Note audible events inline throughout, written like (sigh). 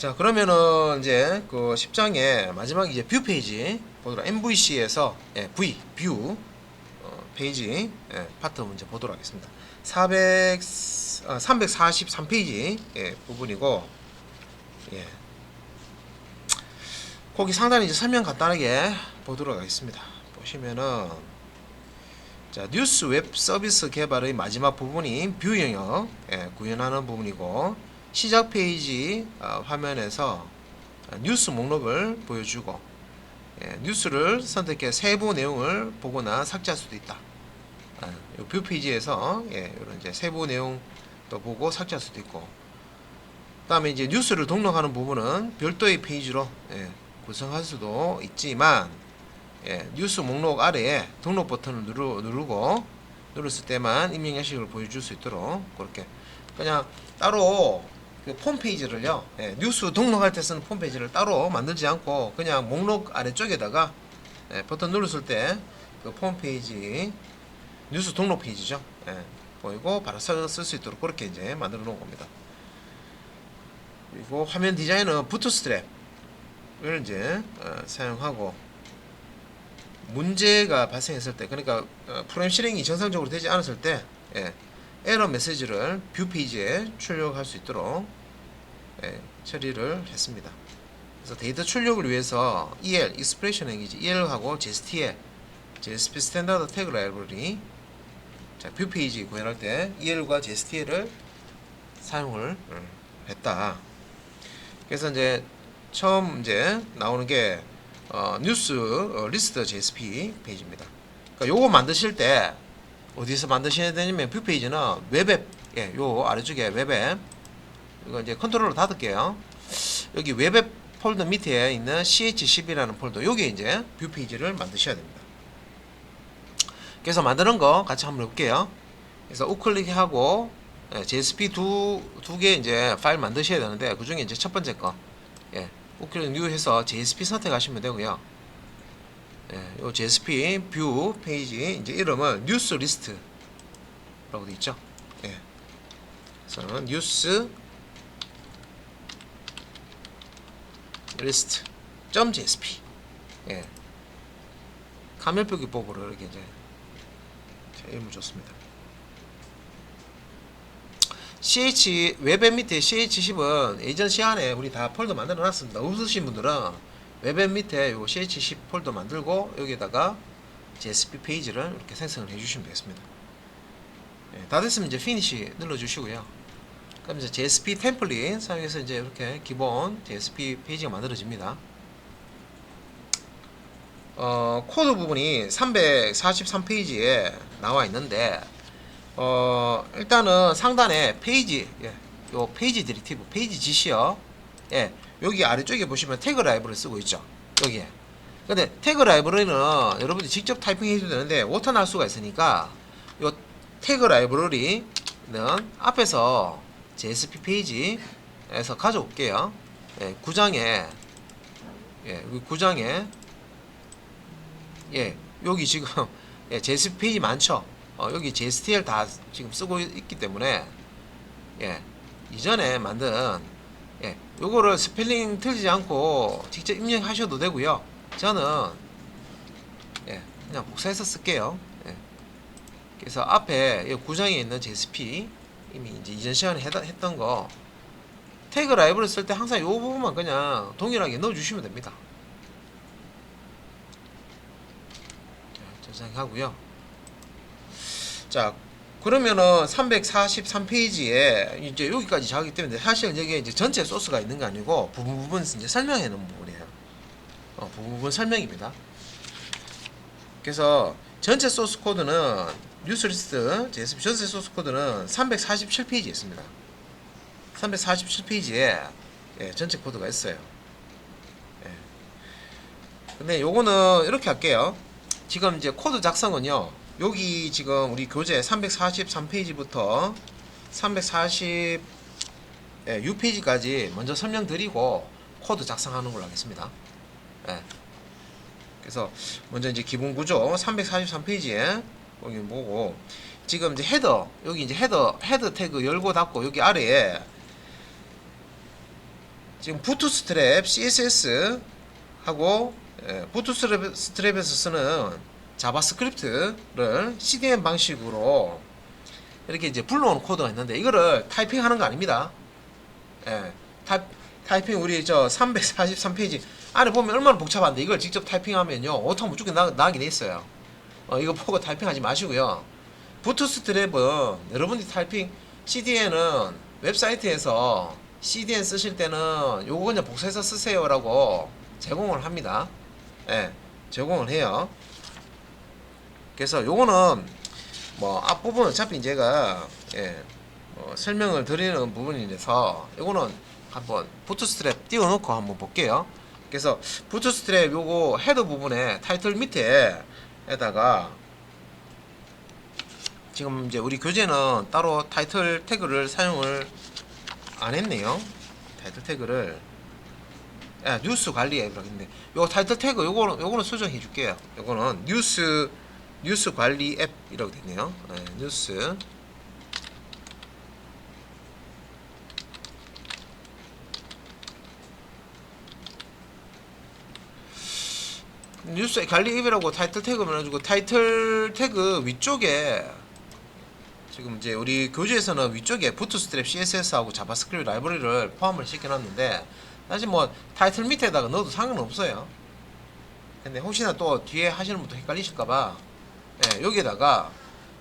자 그러면은 이제 그 10장의 마지막 이제 뷰 페이지 보도록 MVC에서 예, V 뷰 어, 페이지 예, 파트 문제 보도록 하겠습니다. 400 어, 343페이지 예, 부분이고 예. 거기 상단에 이제 설명 간단하게 보도록 하겠습니다. 보시면은 자 뉴스 웹 서비스 개발의 마지막 부분인 뷰 영역 예, 구현하는 부분이고 시작 페이지 어, 화면에서 어, 뉴스 목록을 보여주고 예, 뉴스를 선택해 세부 내용을 보거나 삭제할 수도 있다. 아, 요뷰 페이지에서 예, 이런 이제 세부 내용도 보고 삭제할 수도 있고 그다음에 이제 뉴스를 등록하는 부분은 별도의 페이지로 예, 구성할 수도 있지만 예, 뉴스 목록 아래에 등록 버튼을 누르, 누르고 누르을 때만 입력 양식을 보여줄 수 있도록 그렇게 그냥 따로 그 홈페이지를요. 예, 뉴스 등록할 때 쓰는 홈페이지를 따로 만들지 않고 그냥 목록 아래쪽에다가 예, 버튼 누르을 때 그 홈페이지 뉴스 등록 페이지죠. 예, 보이고 바로 쓸 수 있도록 그렇게 이제 만들어 놓은 겁니다. 그리고 화면 디자인은 부트스트랩을 이제 어, 사용하고 문제가 발생했을 때 그러니까 어, 프로그램 실행이 정상적으로 되지 않았을 때 예, 에러 메시지를 뷰 페이지에 출력할 수 있도록 예, 처리를 했습니다. 그래서 데이터 출력을 위해서 EL, Expression Language, EL하고 JSTL, JSP 스탠다드 태그 라이브러리 자, 뷰 페이지 구현할 때 EL과 JSTL을 사용을 음, 했다. 그래서 이제 처음 이제 나오는 게 어, 뉴스 어, 리스트 JSP 페이지입니다. 그러니까 요거 만드실 때 어디서 만드셔야 되냐면 뷰 페이지는 웹앱 예, 요 아래쪽에 웹앱 이거 이제 컨트롤러 닫을게요. 여기 웹앱 폴더 밑에 있는 CH10이라는 폴더 요게 이제 뷰 페이지를 만드셔야 됩니다. 그래서 만드는 거 같이 한번 해볼게요. 그래서 우클릭하고 예, JSP 두 두 개 이제 파일 만드셔야 되는데 그 중에 이제 첫 번째 거 예, 우클릭 뉴 해서 JSP 선택하시면 되고요. 예, 요 JSP 뷰 페이지 이제 이름은 뉴스 리스트라고 돼 있죠. 예. 그래서 뉴스 리스트 점 .jsp 예. 카멜표기법으로 이렇게 이제 자, 이름을 줬습니다. CH 웹앱 밑에 CH10은 예전 시간에 우리 다 폴더 만들어 놨습니다. 없으신 분들은 웹앱 밑에 요 CH10 폴더 만들고 여기다가 JSP 페이지를 이렇게 생성을 해주시면 되겠습니다. 예, 다 됐으면 이제 피니시 눌러주시고요. 그럼 이제 JSP 템플릿 사용해서 이제 이렇게 기본 JSP 페이지가 만들어집니다. 어, 코드 부분이 343페이지에 나와 있는데 어, 일단은 상단에 페이지, 예, 요 페이지 디렉티브, 페이지 지시요. 예, 여기 아래쪽에 보시면 태그 라이브를 쓰고 있죠. 여기에. 근데 태그 라이브러리는 여러분들이 직접 타이핑 해도 되는데 오타 날 수가 있으니까 요 태그 라이브러리는 앞에서 JSP 페이지에서 가져올게요. 예, 9장에 예, 9장에 예, 여기 지금 (laughs) 예, JSP 페이지 많죠. 어, 여기 JSTL 다 지금 쓰고 있기 때문에 예, 이전에 만든 예, 요거를 스펠링 틀리지 않고 직접 입력하셔도 되고요. 저는 예, 그냥 복사해서 쓸게요. 예. 그래서 앞에 이 구장에 있는 JSP 이미 이제 이전 시간에 해다, 했던 거 태그 라이브를 쓸 때 항상 이 부분만 그냥 동일하게 넣어주시면 됩니다. 자, 저장하고요. 자, 그러면은 343페이지에 이제 여기까지 자기 때문에 사실 여기에 이제 전체 소스가 있는 게 아니고 부분 부분 이제 설명해 놓은 부분이에요. 어, 부분 부분 설명입니다. 그래서 전체 소스 코드는 뉴스리스트 JSP 전체 소스 코드는 347페이지에 있습니다. 347페이지에 예, 전체 코드가 있어요. 예. 근데 요거는 이렇게 할게요. 지금 이제 코드 작성은요. 여기 지금 우리 교재 343페이지부터 340 예, 6페이지까지 먼저 설명드리고 코드 작성하는 걸로 하겠습니다. 예. 그래서 먼저 이제 기본 구조 343페이지에 여기 보고 지금 이제 헤더 여기 이제 헤더 헤드 태그 열고 닫고 여기 아래에 지금 부트스트랩 CSS 하고 예, 부트스트랩 스트랩에서 쓰는 자바스크립트를 CDN 방식으로 이렇게 이제 불러오는 코드가 있는데 이거를 타이핑하는 거 아닙니다. 예, 타, 타이핑 우리 저 343페이지 안에 보면 얼마나 복잡한데 이걸 직접 타이핑하면요 무조건 나, 나게 돼 있어요. 어, 이거 보고 타이핑하지 마시고요. 부트스트랩은 여러분들이 타이핑 CDN은 웹사이트에서 CDN 쓰실 때는 요거 그냥 복사해서 쓰세요라고 제공을 합니다. 예, 제공을 해요. 그래서 요거는 뭐 앞부분 어차피 제가 예, 뭐 설명을 드리는 부분이라서 요거는 한번 부트스트랩 띄워놓고 한번 볼게요. 그래서 부트스트랩 요거 헤더 부분에 타이틀 밑에에다가 지금 이제 우리 교재는 따로 타이틀 태그를 사용을 안 했네요. 타이틀 태그를 예, 뉴스 관리 앱이라고 했는데 요 타이틀 태그 요거는 요거는 수정해 줄게요. 요거는 뉴스 뉴스 관리 앱 이라고 되네요. 예, 뉴스 뉴스 관리 앱이라고 타이틀 태그만 해주고 타이틀 태그 위쪽에 지금 이제 우리 교재에서는 위쪽에 부트스트랩 CSS하고 자바스크립트 라이브러리를 포함을 시켜놨는데 사실 뭐 타이틀 밑에다가 넣어도 상관없어요. 근데 혹시나 또 뒤에 하시는 분도 헷갈리실까봐 예, 여기에다가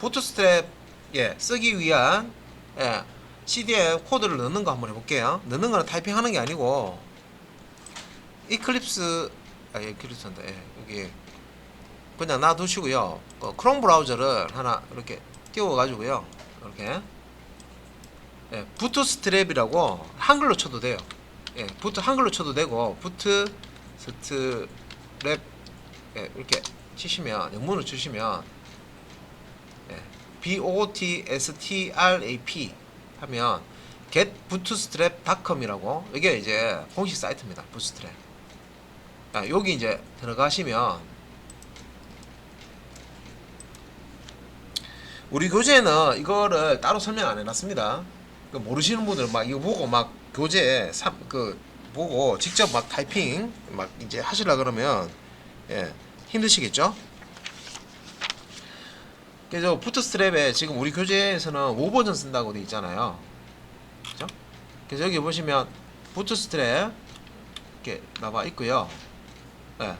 부트스트랩 예, 쓰기 위한 예, CD에 코드를 넣는 거 한번 해볼게요. 넣는 거는 타이핑하는 게 아니고 이클립스 아 예, 이클립스한다. 예, 여기 그냥 놔두시고요. 어, 크롬 브라우저를 하나 이렇게 띄워가지고요. 이렇게 예, 부트스트랩이라고 한글로 쳐도 돼요. 예, 부트 한글로 쳐도 되고 부트 스트랩 예, 이렇게 치시면 영문으로 치시면 예, B O T S T R A P 하면 getbootstrap.com이라고 이게 이제 공식 사이트입니다. 부트스트랩. 아, 여기 이제 들어가시면 우리 교재는 이거를 따로 설명 안 해놨습니다. 그 모르시는 분들 막 이거 보고 막 교재 삼, 그 보고 직접 막 타이핑 막 이제 하시려 그러면 예, 힘드시겠죠? 그래서 부트스트랩에 지금 우리 교재에서는 5버전 쓴다고 돼 있잖아요. 그죠? 그래서 여기 보시면 부트스트랩 이렇게 나와 있고요. 예.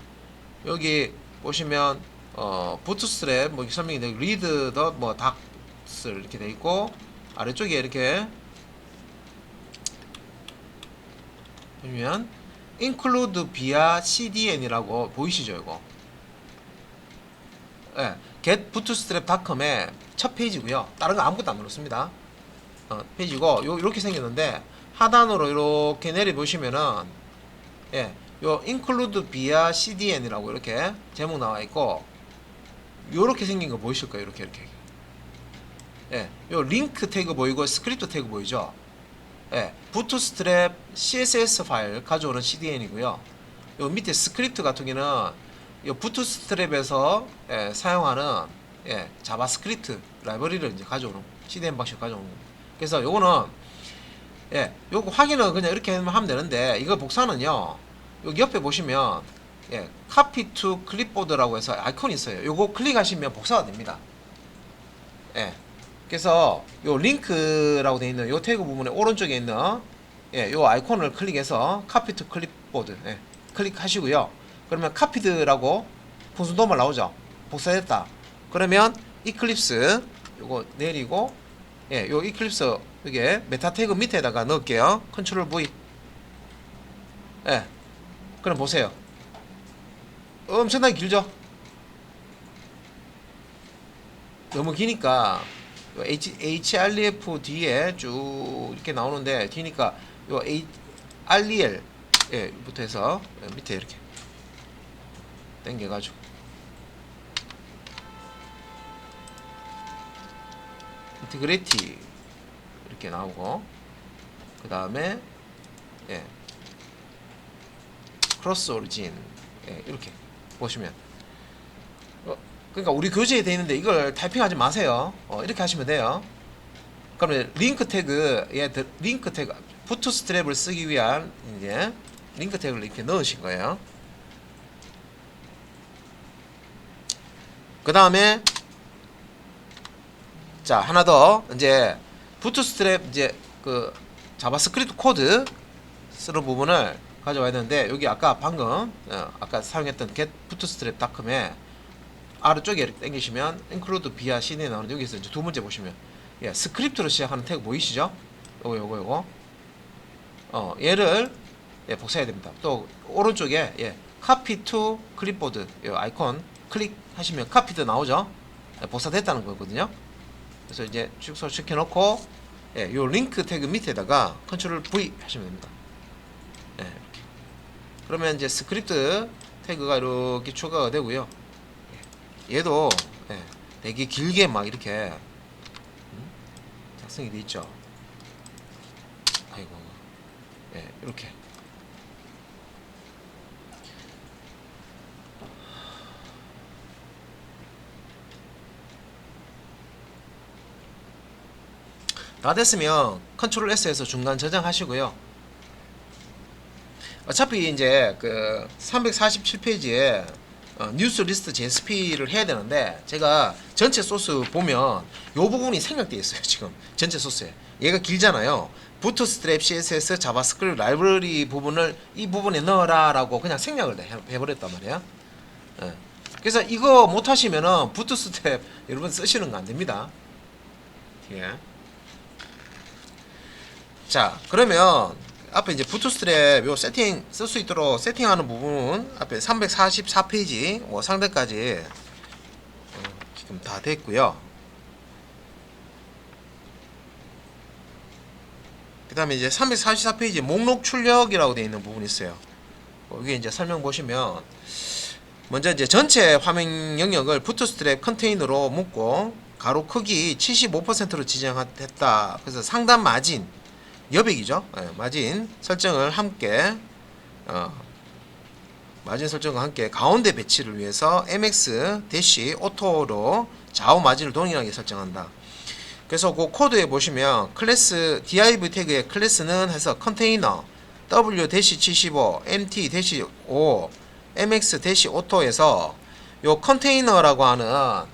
여기 보시면 어 부트스트랩 뭐 설명이 되고 리드 더뭐 닥스 이렇게 돼 있고 아래쪽에 이렇게 보면 include via cdn이라고 보이시죠 이거 예, getbootstrap.com의 첫 페이지고요. 다른 거 아무것도 안 눌렀습니다. 어, 페이지고 요 이렇게 생겼는데 하단으로 이렇게 내려 보시면은 예, 요 include via cdn이라고 이렇게 제목 나와 있고 요렇게 생긴 거 보이실 거예요. 이렇게 이렇게. 예, 요 링크 태그 보이고 스크립트 태그 보이죠? 예, 부트스트랩 CSS 파일 가져오는 CDN이고요. 요 밑에 스크립트 같은 경우는 요 부트스트랩에서 예, 사용하는 예, 자바스크립트 라이브러리를 이제 가져오는 CDN 방식 가져오는 겁니다. 그래서 요거는 예, 요거 확인은 그냥 이렇게 하면 되는데 이거 복사는요. 여기 옆에 보시면 예, copy to clipboard라고 해서 아이콘이 있어요. 요거 클릭하시면 복사가 됩니다. 예. 그래서 요 링크라고 되어 있는 요 태그 부분에 오른쪽에 있는 예, 요 아이콘을 클릭해서 카피 투 클립보드 예, 클릭하시고요. 그러면 카피드라고 function 나오죠. 복사됐다. 그러면 이클립스 요거 내리고 예, 요 이클립스 이게 메타 태그 밑에다가 넣을게요. 컨트롤 V. 예. 그럼 보세요. 엄청나게 길죠? 너무 기니까 요 H, HREF 뒤에 쭉 이렇게 나오는데 뒤니까 요 H, REL 예, 부터 해서 밑에 이렇게 당겨가지고 인티그레이티 이렇게 나오고 그 다음에 예 크로스 오리진 예, 이렇게 보시면 어, 그러니까 우리 교재에 돼 있는데 이걸 타이핑하지 마세요. 어, 이렇게 하시면 돼요. 그러면 링크 태그, 예, 드- 링크 태그, 부트 스트랩을 쓰기 위한 이제 링크 태그를 이렇게 넣으신 거예요. 그 다음에 자 하나 더 이제 부트스트랩 이제 그 자바스크립트 코드 쓰는 부분을 가져와야 되는데 여기 아까 방금 어, 아까 사용했던 get bootstrap.com에 아래쪽에 이렇게 당기시면 include via cd에 나오는데 여기서 이제 두 문제 보시면 예, 스크립트로 시작하는 태그 보이시죠? 요거 요거 요거 어 얘를 예, 복사해야 됩니다. 또 오른쪽에 예, copy to clipboard 요 아이콘 클릭하시면 copied 나오죠? 예, 복사됐다는 거거든요. 그래서 이제 축소 시켜놓고 예, 요 링크 태그 밑에다가 컨트롤 V 하시면 됩니다. 예, 이렇게. 그러면 이제 스크립트 태그가 이렇게 추가가 되고요. 예, 얘도 예, 되게 길게 막 이렇게 음? 작성이 돼 있죠. 아이고, 예, 이렇게. 다 됐으면 컨트롤 S에서 중간 저장하시고요. 어차피 이제 그 347페이지에 어, 뉴스 리스트 JSP를 해야 되는데 제가 전체 소스 보면 요 부분이 생략되어 있어요 (laughs) 지금 전체 소스에 얘가 길잖아요 부트스트랩 CSS 자바스크립트 라이브러리 부분을 이 부분에 넣어라 라고 그냥 생략을 해- 해버렸단 말이에요 예. 그래서 이거 못하시면은 부트스트랩 여러분 쓰시는 거 안됩니다 예. 자 그러면 앞에 이제 부트스트랩 요 세팅 쓸 수 있도록 세팅하는 부분 앞에 344페이지 뭐 상대까지 어, 지금 다 됐고요. 그 다음에 이제 344페이지 목록 출력이라고 되어 있는 부분이 있어요. 어, 여기 이제 설명 보시면 먼저 이제 전체 화면 영역을 부트스트랩 컨테이너로 묶고 가로 크기 75%로 지정했다. 그래서 상단 마진 여백이죠. 예, 마진 설정을 함께 어, 마진 설정과 함께 가운데 배치를 위해서 MX 대시 오토로 좌우 마진을 동일하게 설정한다. 그래서 그 코드에 보시면 클래스 div 태그의 클래스는 해서 컨테이너 w 75 mt 5 mx 오토에서 요 컨테이너라고 하는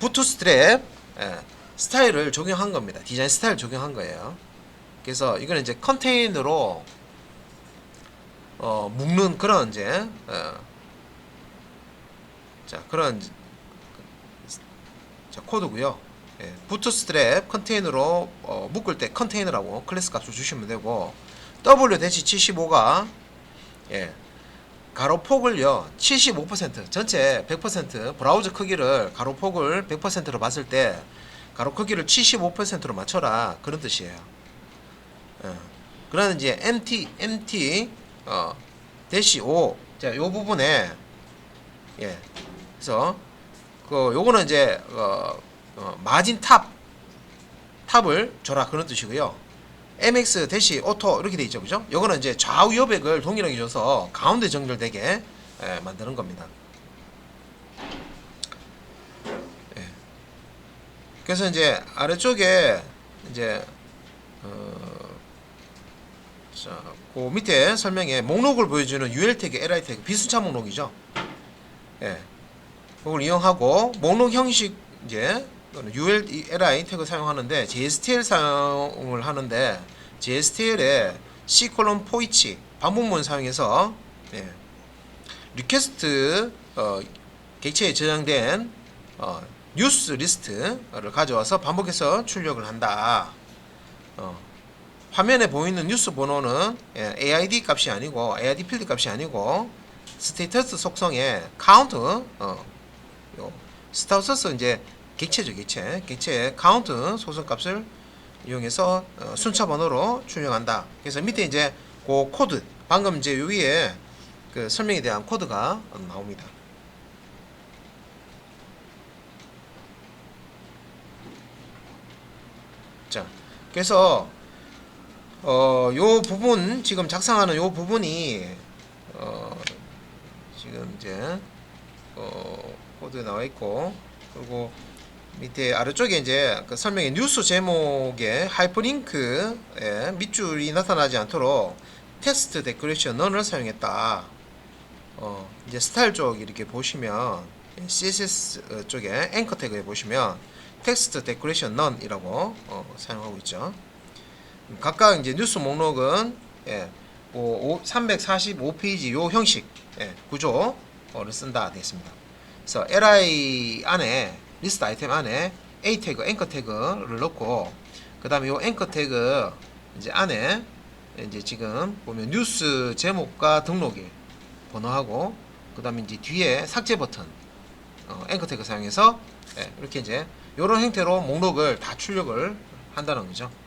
부트스트랩 예, 스타일을 적용한 겁니다. 디자인 스타일 적용한 거예요. 그래서 이거는 이제 컨테이너로 어, 묶는 그런 이제 어, 자 그런 자 코드고요. 예, 부트스트랩 컨테이너로 어, 묶을 때 컨테이너라고 클래스 값을 주시면 되고 W 75가 예, 가로폭을요 75% 전체 100% 브라우저 크기를 가로폭을 100%로 봤을 때 가로 크기를 75%로 맞춰라 그런 뜻이에요. 어. 그러나 이제 MT MT 어 대시 5. 자, 요 부분에 예. 그래서 그 요거는 이제 어, 어 마진 탑 탑을 줘라 그런 뜻이고요. MX 대시 오토 이렇게 돼 있죠. 그죠? 요거는 이제 좌우 여백을 동일하게 줘서 가운데 정렬되게 예, 만드는 겁니다. 예. 그래서 이제 아래쪽에 이제 어 자, 그 밑에 설명에 목록을 보여주는 UL 태그, LI 태그 비순차 목록이죠. 예. 그걸 이용하고 목록 형식 이제 UL, LI 태그 사용하는데 JSTL 사용을 하는데 JSTL에 C 콜론 포이치 반복문 사용해서 예. 리퀘스트 어, 객체에 저장된 어, 뉴스 리스트를 가져와서 반복해서 출력을 한다. 어, 화면에 보이는 뉴스 번호는 예, AID 값이 아니고 AID 필드 값이 아니고 스테이터스 속성의 카운트 어, 요 스타터스 이제 객체죠 객체 객체의 카운트 소성 값을 이용해서 어, 순차 번호로 출력한다. 그래서 밑에 이제 그 코드 방금 이제 요 위에 그 설명에 대한 코드가 나옵니다. 자, 그래서 어, 요 부분 지금 작성하는 요 부분이 어, 지금 이제 어, 코드에 나와 있고 그리고 밑에 아래쪽에 이제 그 설명에 뉴스 제목에 하이퍼링크에 밑줄이 나타나지 않도록 텍스트 데코레이션 넌을 사용했다. 어, 이제 스타일 쪽 이렇게 보시면 CSS 쪽에 앵커 태그에 보시면 텍스트 데코레이션 넌이라고 어, 사용하고 있죠. 각각 이제 뉴스 목록은 예, 345페이지 요 형식 예, 구조를 쓴다 되어 있습니다. 그래서 li 안에 리스트 아이템 안에 a 태그 앵커 태그를 넣고 그다음에 요 앵커 태그 이제 안에 이제 지금 보면 뉴스 제목과 등록일 번호하고 그다음에 이제 뒤에 삭제 버튼 어, 앵커 태그 사용해서 예, 이렇게 이제 이런 형태로 목록을 다 출력을 한다는 거죠. 예.